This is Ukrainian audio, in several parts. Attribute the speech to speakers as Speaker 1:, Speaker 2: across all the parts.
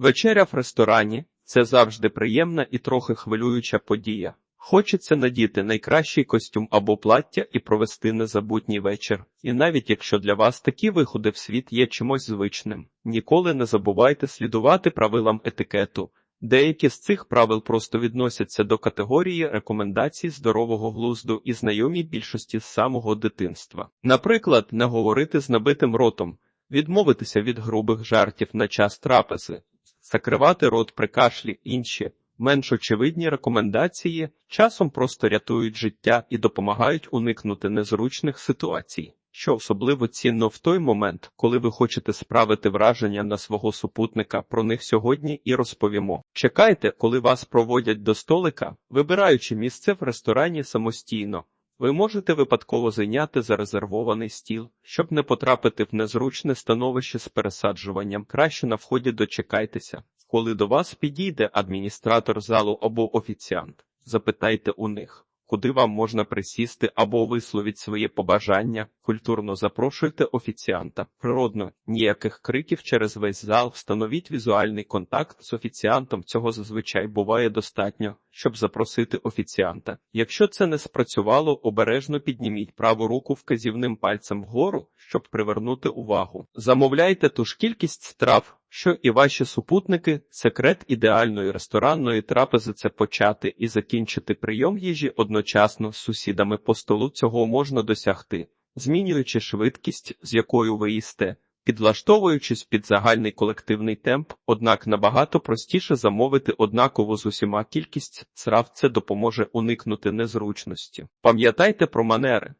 Speaker 1: Вечеря в ресторані це завжди приємна і трохи хвилююча подія. Хочеться надіти найкращий костюм або плаття і провести незабутній вечір. І навіть якщо для вас такі виходи в світ є чимось звичним, ніколи не забувайте слідувати правилам етикету. Деякі з цих правил просто відносяться до категорії рекомендацій здорового глузду і знайомі більшості з самого дитинства. Наприклад, не говорити з набитим ротом, відмовитися від грубих жартів на час трапези, закривати рот при кашлі, інші менш очевидні рекомендації часом просто рятують життя і допомагають уникнути незручних ситуацій. Що особливо цінно в той момент, коли ви хочете справити враження на свого супутника, про них сьогодні і розповімо. Чекайте, коли вас проводять до столика, вибираючи місце в ресторані самостійно. Ви можете випадково зайняти зарезервований стіл, щоб не потрапити в незручне становище з пересаджуванням. Краще на вході дочекайтеся. Коли до вас підійде адміністратор залу або офіціант, запитайте у них, куди вам можна присісти або висловіть своє побажання, культурно запрошуйте офіціанта. Природно, ніяких криків через весь зал, встановіть візуальний контакт з офіціантом. Цього зазвичай буває достатньо, щоб запросити офіціанта. Якщо це не спрацювало, обережно підніміть праву руку вказівним пальцем вгору, щоб привернути увагу. Замовляйте ту ж кількість страв що і ваші супутники, секрет ідеальної ресторанної трапези це почати і закінчити прийом їжі одночасно з сусідами по столу цього можна досягти, змінюючи швидкість, з якою ви їсте, підлаштовуючись під загальний колективний темп, однак набагато простіше замовити однаково з усіма кількість страв це допоможе уникнути незручності. Пам'ятайте про манери.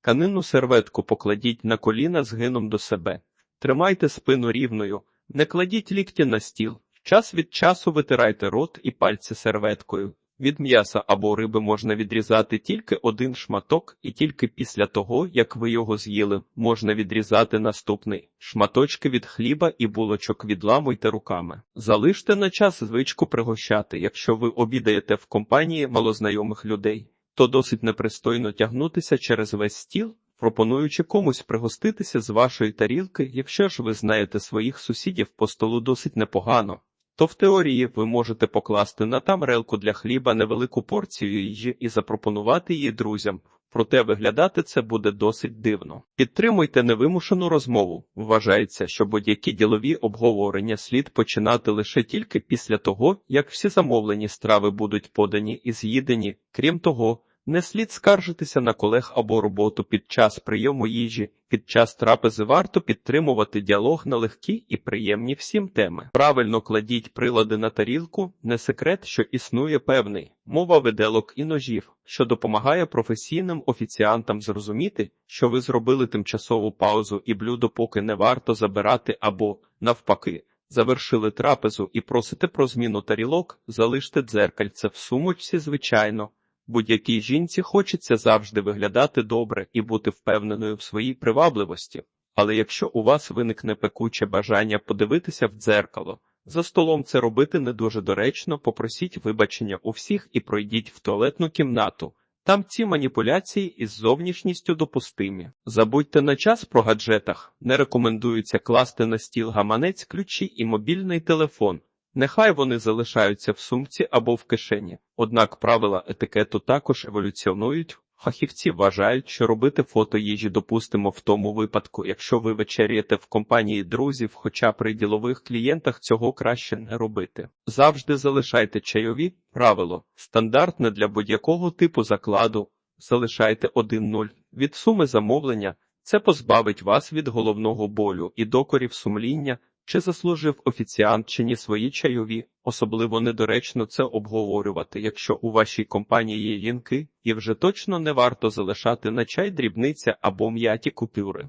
Speaker 1: Канинну серветку покладіть на коліна згином до себе. Тримайте спину рівною. Не кладіть лікті на стіл. Час від часу витирайте рот і пальці серветкою. Від м'яса або риби можна відрізати тільки один шматок, і тільки після того, як ви його з'їли, можна відрізати наступний. Шматочки від хліба і булочок відламуйте руками. Залиште на час звичку пригощати, якщо ви обідаєте в компанії малознайомих людей, то досить непристойно тягнутися через весь стіл пропонуючи комусь пригоститися з вашої тарілки, якщо ж ви знаєте своїх сусідів по столу досить непогано, то в теорії ви можете покласти на тамрелку для хліба невелику порцію їжі і запропонувати її друзям. Проте виглядати це буде досить дивно. Підтримуйте невимушену розмову. Вважається, що будь-які ділові обговорення слід починати лише тільки після того, як всі замовлені страви будуть подані і з'їдені. Крім того, не слід скаржитися на колег або роботу під час прийому їжі. Під час трапези варто підтримувати діалог на легкі і приємні всім теми. Правильно кладіть прилади на тарілку, не секрет, що існує певний мова виделок і ножів, що допомагає професійним офіціантам зрозуміти, що ви зробили тимчасову паузу і блюдо поки не варто забирати або навпаки. Завершили трапезу і просите про зміну тарілок, залиште дзеркальце в сумочці, звичайно. Будь-якій жінці хочеться завжди виглядати добре і бути впевненою в своїй привабливості. Але якщо у вас виникне пекуче бажання подивитися в дзеркало, за столом це робити не дуже доречно, попросіть вибачення у всіх і пройдіть в туалетну кімнату. Там ці маніпуляції із зовнішністю допустимі. Забудьте на час про гаджетах, не рекомендується класти на стіл гаманець ключі і мобільний телефон. Нехай вони залишаються в сумці або в кишені. Однак правила етикету також еволюціонують. Фахівці вважають, що робити фото їжі допустимо в тому випадку, якщо ви вечеряєте в компанії друзів, хоча при ділових клієнтах цього краще не робити. Завжди залишайте чайові правило, стандартне для будь-якого типу закладу. Залишайте 1-0 від суми замовлення. Це позбавить вас від головного болю і докорів сумління. Чи заслужив офіціант чи ні свої чайові, особливо недоречно це обговорювати, якщо у вашій компанії є жінки, і вже точно не варто залишати на чай дрібниця або м'яті купюри.